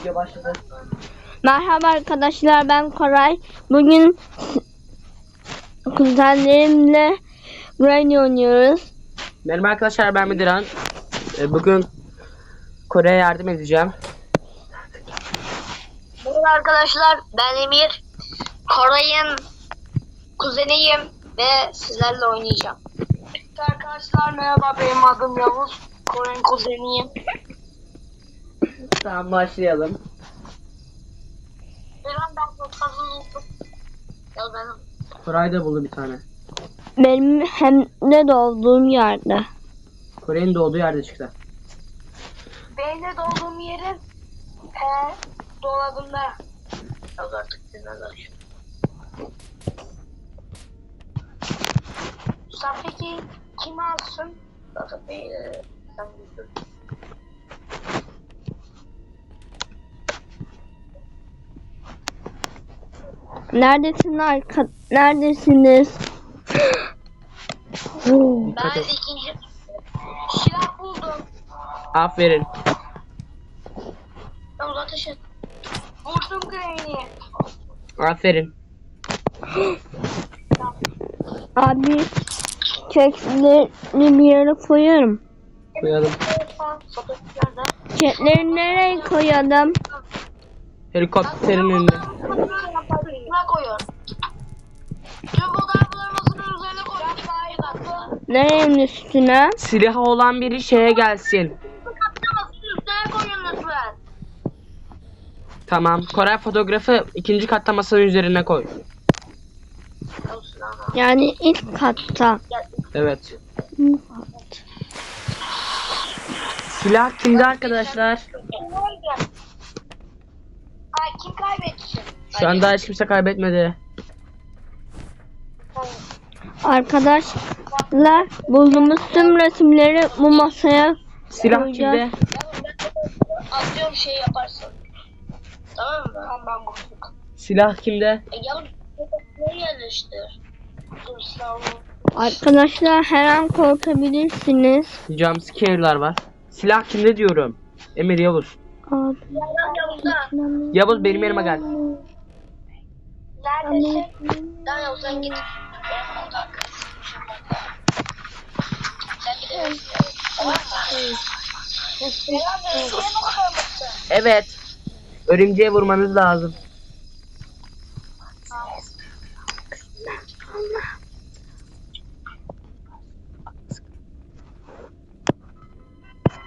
Video başladı. Merhaba arkadaşlar ben Koray. Bugün kuzenlerimle Brain oynuyoruz. Merhaba arkadaşlar ben Mediran. Ee, Bugün Kore'ye yardım edeceğim. Merhaba arkadaşlar ben Emir. Koray'ın kuzeniyim ve sizlerle oynayacağım. Arkadaşlar merhaba benim adım Yavuz. Koray'ın kuzeniyim. Tamam başlayalım. Ben ben çok fazla unuttum. Ya benim. Koray da buldu bir tane. Benim hem de doğduğum yerde. Kore'nin doğduğu yerde çıktı. Benim de doğduğum yerin he, dolabında. Ya artık dinle zaten. Sen peki kimi alsın? Zaten beni Neredesin arka neredesiniz? Ben et. ikinci silah buldum. Aferin. Yavuz ateş et. Vurdum Granny'i. Aferin. Abi kekleri bir yere koyarım. Koyalım. Kekleri nereye koyalım? Helikopterin önüne. Nerenin üstüne? Silahı olan biri şeye gelsin. Tamam. Koray fotoğrafı ikinci katta masanın üzerine koy. Yani ilk katta. Evet. Silah kimde arkadaşlar? Ay kim kaybetti? Şu anda hiç kimse kaybetmedi. Arkadaşlar bulduğumuz tüm resimleri bu masaya Silah Koyacağız. kimde? Atıyorum şey yaparsın. Tamam mı? Tamam ben buldum. Silah kimde? E Yavuz ne yerleştir? Dur silahını. Arkadaşlar her an korkabilirsiniz. Jumpscare'lar var. Silah kimde diyorum? Emir Yavuz. Abi. Yavuz'da. Yavuz benim yerime gel. Neredesin? Tamam Yavuz sen git. Evet. Örümceğe vurmanız lazım.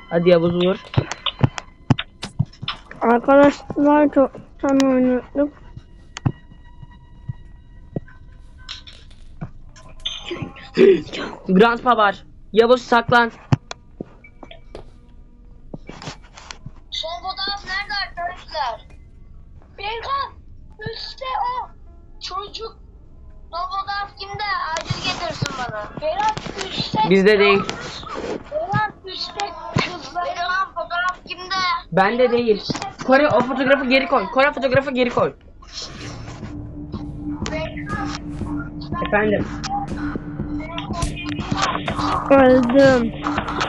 Hadi Yavuz vur. Arkadaşlar çoktan oynadık. Grandpa var. Yavuz saklan. Son fotoğraf nerede arkadaşlar? Berkan üstte o çocuk. Son fotoğraf kimde? Acil getirsin bana. Berat üstte. Bizde değil. Berat üstte kızlar. Berkan fotoğraf kimde? Bende değil. Kore o fotoğrafı geri koy. Kore fotoğrafı geri koy. Efendim. Öldüm.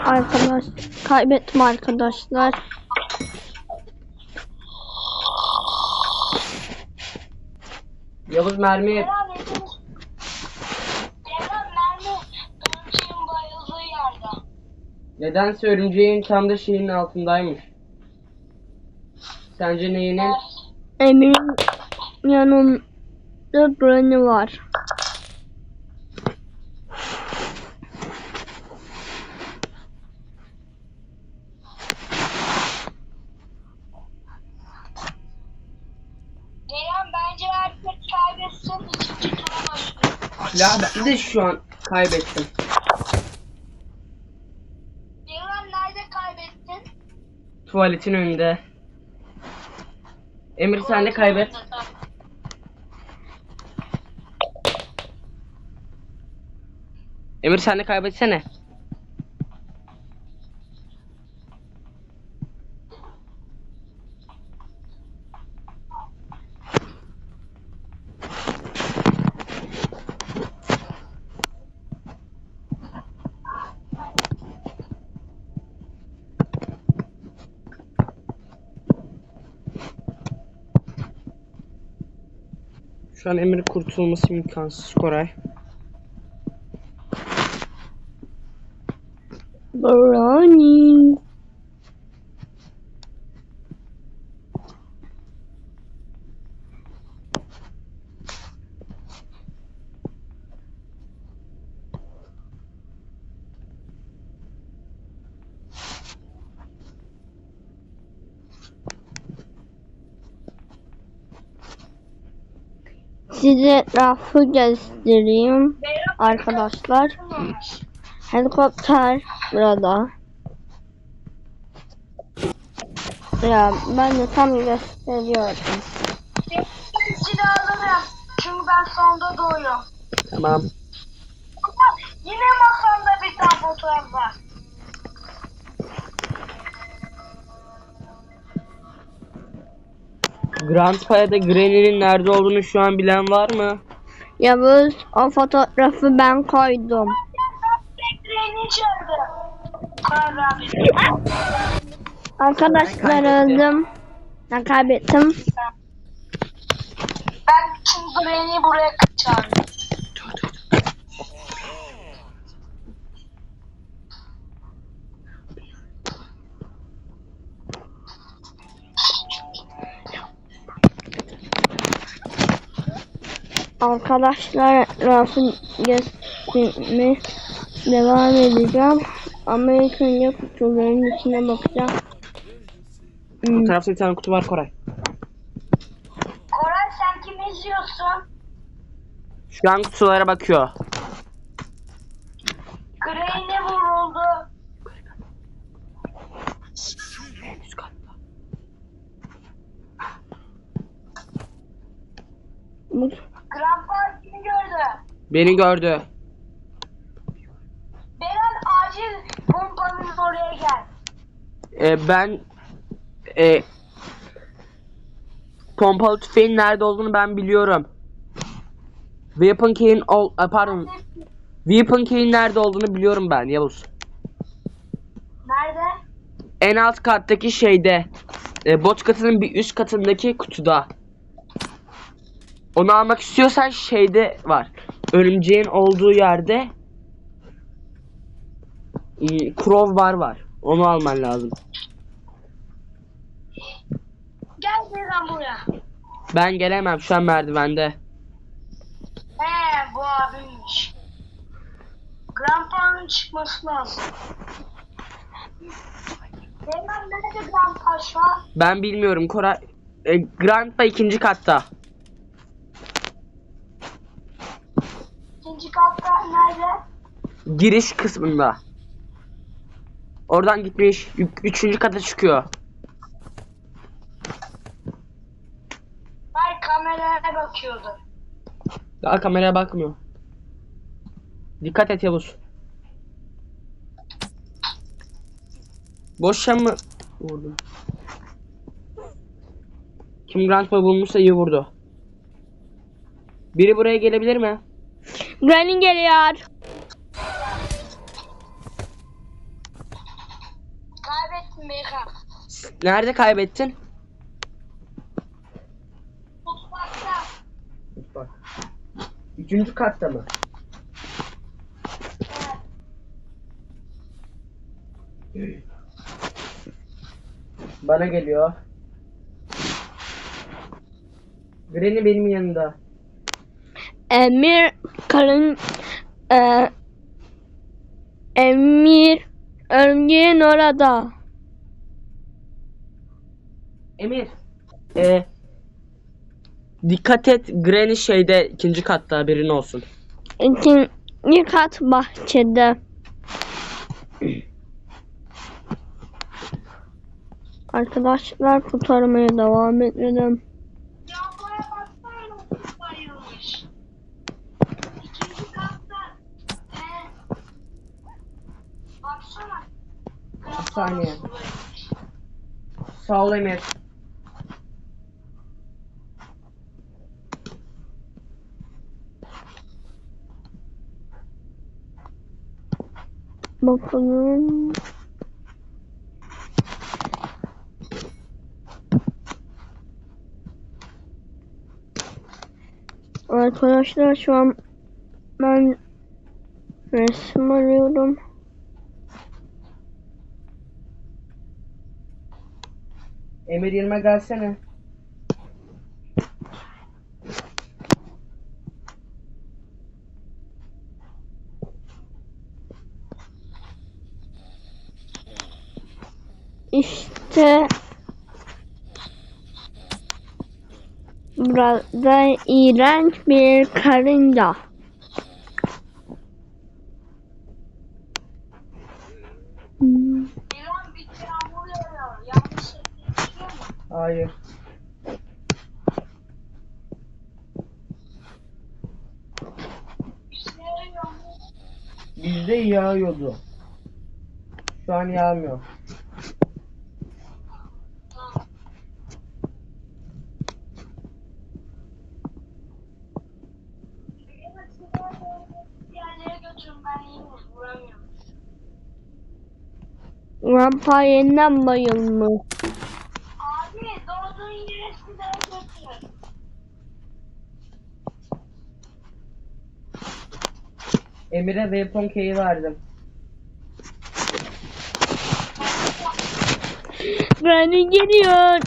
Arkadaş kaybettim arkadaşlar. Yavuz mermi. Nedense örümceğin tam da şeyin altındaymış. Sence neyinin? Emir'in yanımda Granny var. Ya ben de şu an kaybettim. Ceylan nerede kaybettin? Tuvaletin önünde. Emir sen de kaybet. Emir sen de kaybetsene. Şu an Emir kurtulması imkansız Koray. Brownie. Size etrafı göstereyim arkadaşlar. Helikopter burada. Ya ben de tam gösteriyordum. Ben silah alırım. Çünkü ben sonda doğuyorum. Tamam. Ama yine masamda bir tane fotoğraf var. Grandpa'ya da Granny'nin nerede olduğunu şu an bilen var mı? Yavuz o fotoğrafı ben koydum. Arkadaşlar öldüm. Ben kaybettim. Ben çünkü Granny'i buraya çağırdım. Arkadaşlar etrafı göstermeye devam edeceğim. Ama ilk önce kutuların içine bakacağım. Hmm, Bu tarafta bir tane kutu var Koray. Koray sen kimi izliyorsun? Şu an kutulara bakıyor. Granny vuruldu. En üst katta. bu- Grandpa kimi gördü? Beni gördü. Beren acil pompanın oraya gel. Ee, ben e, pompalı tüfeğin nerede olduğunu ben biliyorum. Weapon key'in ol, a, pardon. Weapon key'in nerede olduğunu biliyorum ben Yavuz. Nerede? En alt kattaki şeyde. E, bot katının bir üst katındaki kutuda. Onu almak istiyorsan şeyde var. Örümceğin olduğu yerde e, crowbar var. Onu alman lazım. Gel Beren buraya. Ben gelemem şu an merdivende. He bu abiymiş. Grandpa'nın çıkması lazım. Beren nerede Grandpa şu an? Ben bilmiyorum Koray. E, Grandpa ikinci katta. İkinci katta nerede? Giriş kısmında. Oradan gitmiş. Üçüncü kata çıkıyor. Hayır kameraya bakıyordu. Daha kameraya bakmıyor. Dikkat et Yavuz. Boşa mı vurdum? Kim Grandpa bulmuşsa iyi vurdu. Biri buraya gelebilir mi? Granny geliyor. Kaybettim Beyhan. Nerede kaybettin? Mutfakta. Bak. Üçüncü katta mı? Bana geliyor. Granny benim yanında. Emir karın e, Emir örümceğin orada. Emir. Ee, dikkat et Granny şeyde ikinci katta haberin olsun. İkinci kat bahçede. Arkadaşlar kurtarmaya devam edelim. Ya buraya baksana nasıl bayılmış. İkinci katta. He. Baksana. Bir saniye. Sağ ol Emir. Bakalım. Arkadaşlar şu an ben resim arıyorum. Emir yerime gelsene. İşte burada iğrenç bir karınca. Hmm. Hayır. Bizde yağıyordu. Şu an yağmıyor. Rampa bayılmış. Abi doğduğun yere silahı götür. Emir'e weapon key'i verdim. Granny geliyor.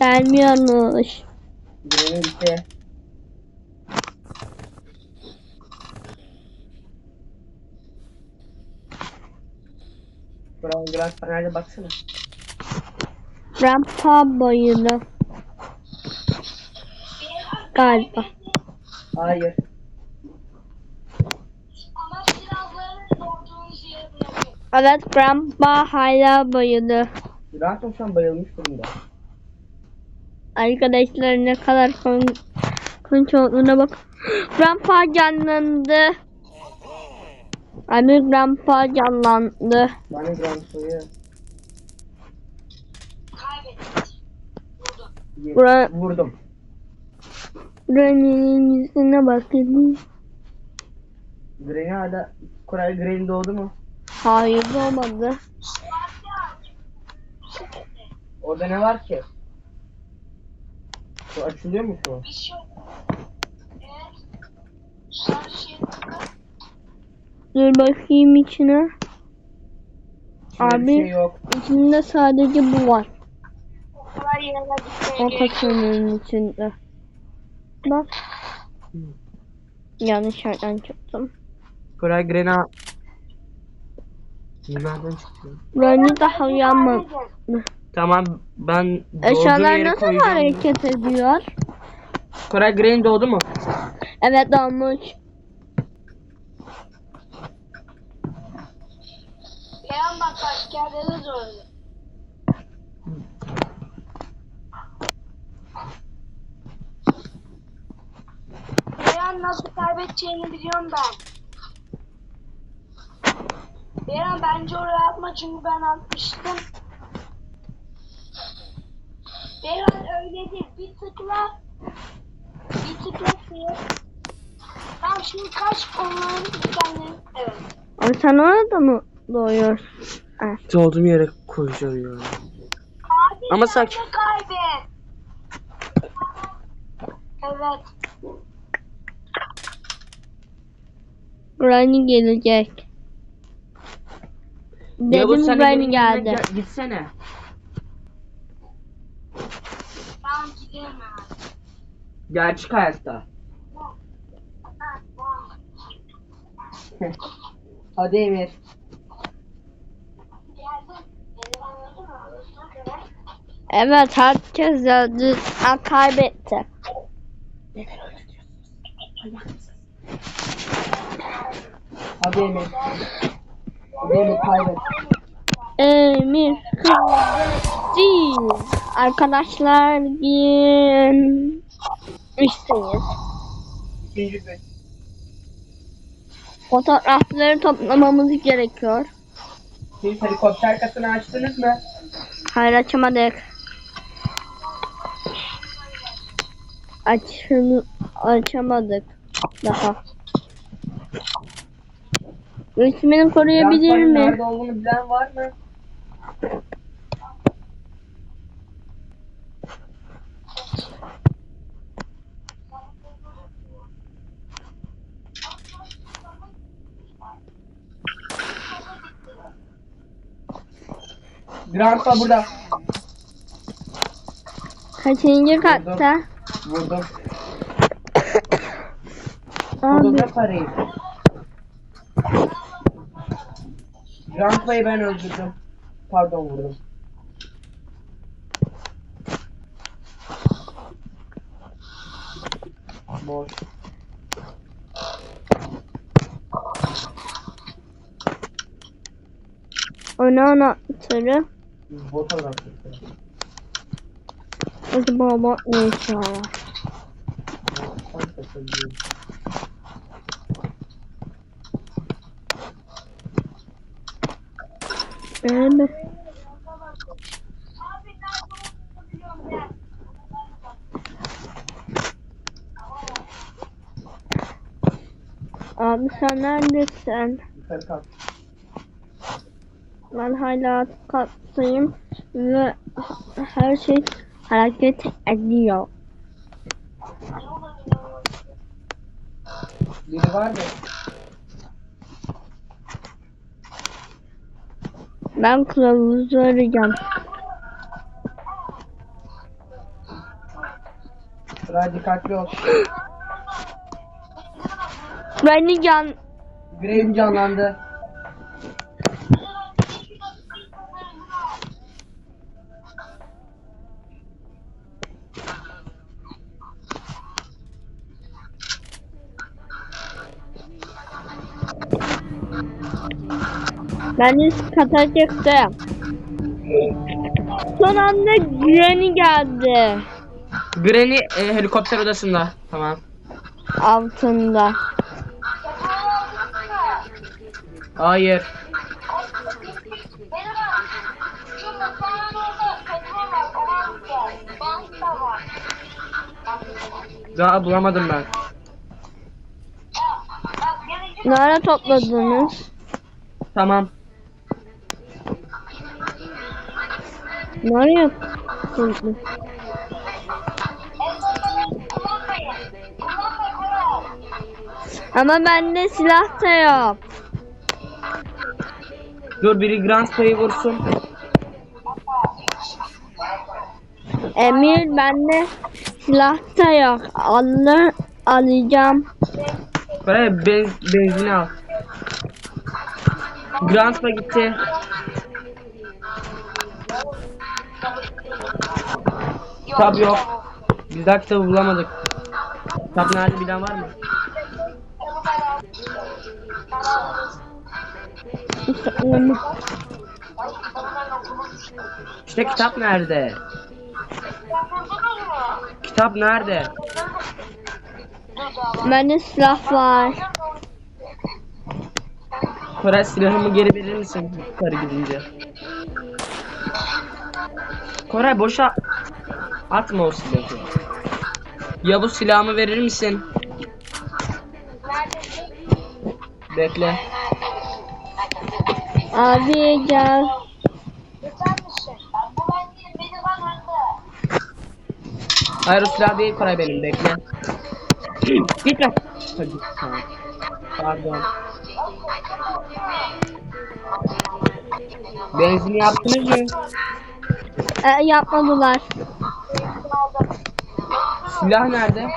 Gelmiyormuş. Bitti. Brown Grand nerede baksana. Rampa bayıldı. Galiba. Hayır. Ama silahları doğduğunuz yere bırakın. Evet Grandpa hala bayıldı. Şu an bayılmış durumda. Arkadaşlar ne kadar kon konç olduğuna bak. Grandpa canlandı. Abi Grandpa canlandı. Bana Grand soyu Kaybettik. Vurdum. Granny'nin yüzüne bakın. Granny hala Koray Granny doğdu mu? Hayır olmadı. Orada ne var ki? Şu açılıyor mu şu? Bir şey şey. Dur bakayım içine. İçinde Abi. bir şey yok. İçinde sadece bu var. O kasanın içinde. Bak. Yanlış yerden çıktım. Koray Granny Nereden çıktı? Granny daha uyanmadı. Tamam ben Eşyalar nasıl koyacağım. hareket ediyor? Koray Granny doğdu mu? Evet olmuş. Leğen bak askerleri zorluyor. Leğen nasıl kaybedeceğini biliyorum ben. Leğen bence oraya atma çünkü ben atmıştım. Leğen öyle değil. Bir tıkla. Bir tıkla sıyır. Tamam şimdi kaç onların itemleri. Evet. Ama sen orada mı doğuyorsun? Ha. Doğduğum yere koyacağım ya. Abi Ama sen sak- de kaybet. Evet. Granny gelecek. Dedim yanına geldi. gel- Gitsene. Gidelim abi. Gerçek hayatta. Hadi Emir. Evet herkes öldü. Ha, kaybetti. Hadi Emir. Hadi Emir kaybet. Emir kızdı. Arkadaşlar gün üstteyiz. Gün. Fotoğrafları toplamamız gerekiyor. Siz helikopter katını açtınız mı? Hayır açamadık. Açın, açamadık daha. Resmini koruyabilir mi? Nerede olduğunu bilen var mı? Grandpa burada. Kaçıncı katta? Vurdum. Vurdum. Abi. Burada parayı. Grandpa'yı ben öldürdüm. Pardon vurdum. Boş. ona anahtarı. Bota bıraktım. Acaba bak ne işe yarar? Evet. Abi sen neredesin? Ben hala kattayım ve her şey hareket ediyor. Biri var mı? Ben kılavuzu arayacağım. Sıra dikkatli ol. Beni can Graham canlandı. Ben üst kata çıktım. Son anda Granny geldi Granny e, helikopter odasında. Tamam. altında. Hayır. Daha bulamadım ben. Nerede topladınız? Tamam. Nereye Koray. Ama bende silah da yok. Dur biri Grandpa'yı vursun. Emir bende silah da yok. Alır, alacağım. Ben, benzin al. Grandpa gitti. Kitap yok. Biz daha kitabı bulamadık. Kitap nerede bilen var mı? Onu. İşte kitap nerede? Kitap nerede? Bende silah var. Koray silahımı geri verir misin yukarı gidince? Koray boşa atma o silahı. Ya bu silahımı verir misin? Bekle. Abi gel. Hayır o silah değil Koray benim bekle. Git lan. Pardon. Benzin yaptınız mı? E, yapmadılar. Silah nerede?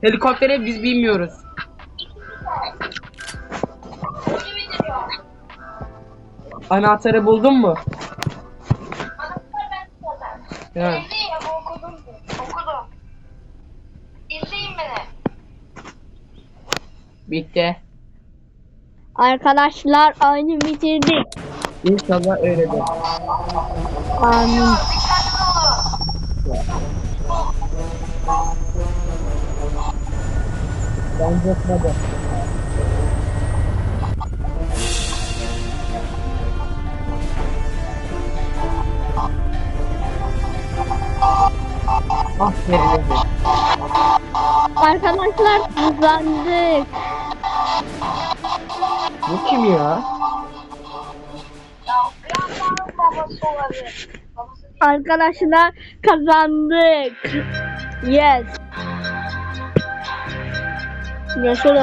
Helikoptere biz bilmiyoruz. Anahtarı buldun mu? Evdeyim okudum. Okudum. İzleyin beni. Bitti. Arkadaşlar oyunu bitirdik. İnşallah öyledir. Amin. Olun. Bence sırada. Aferin. Arkadaşlar kazandık. Bu kim ya? Arkadaşlar kazandık. Yes. Görüşürüz.